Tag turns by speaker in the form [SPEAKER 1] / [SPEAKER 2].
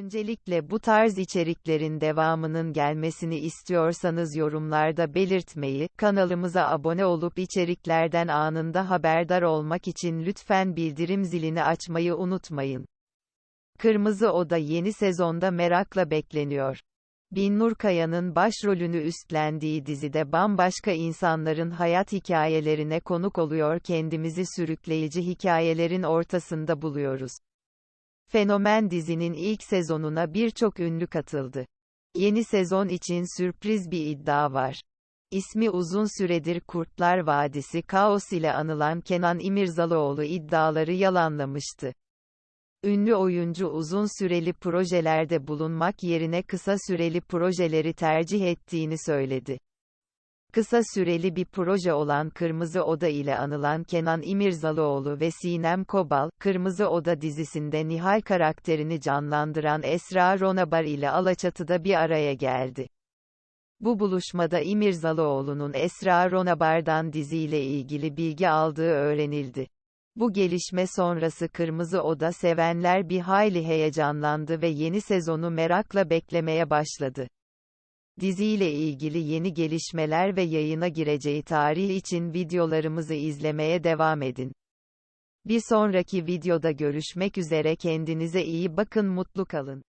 [SPEAKER 1] Öncelikle bu tarz içeriklerin devamının gelmesini istiyorsanız yorumlarda belirtmeyi, kanalımıza abone olup içeriklerden anında haberdar olmak için lütfen bildirim zilini açmayı unutmayın. Kırmızı Oda yeni sezonda merakla bekleniyor. Binnur Kaya'nın başrolünü üstlendiği dizide bambaşka insanların hayat hikayelerine konuk oluyor kendimizi sürükleyici hikayelerin ortasında buluyoruz. Fenomen dizinin ilk sezonuna birçok ünlü katıldı. Yeni sezon için sürpriz bir iddia var. İsmi uzun süredir Kurtlar Vadisi Kaos ile anılan Kenan İmirzalıoğlu iddiaları yalanlamıştı. Ünlü oyuncu uzun süreli projelerde bulunmak yerine kısa süreli projeleri tercih ettiğini söyledi. Kısa süreli bir proje olan Kırmızı Oda ile anılan Kenan İmirzalıoğlu ve Sinem Kobal, Kırmızı Oda dizisinde Nihal karakterini canlandıran Esra Ronabar ile Alaçatı'da bir araya geldi. Bu buluşmada İmirzalıoğlu'nun Esra Ronabar'dan diziyle ilgili bilgi aldığı öğrenildi. Bu gelişme sonrası Kırmızı Oda sevenler bir hayli heyecanlandı ve yeni sezonu merakla beklemeye başladı. Diziyle ilgili yeni gelişmeler ve yayına gireceği tarih için videolarımızı izlemeye devam edin. Bir sonraki videoda görüşmek üzere kendinize iyi bakın mutlu kalın.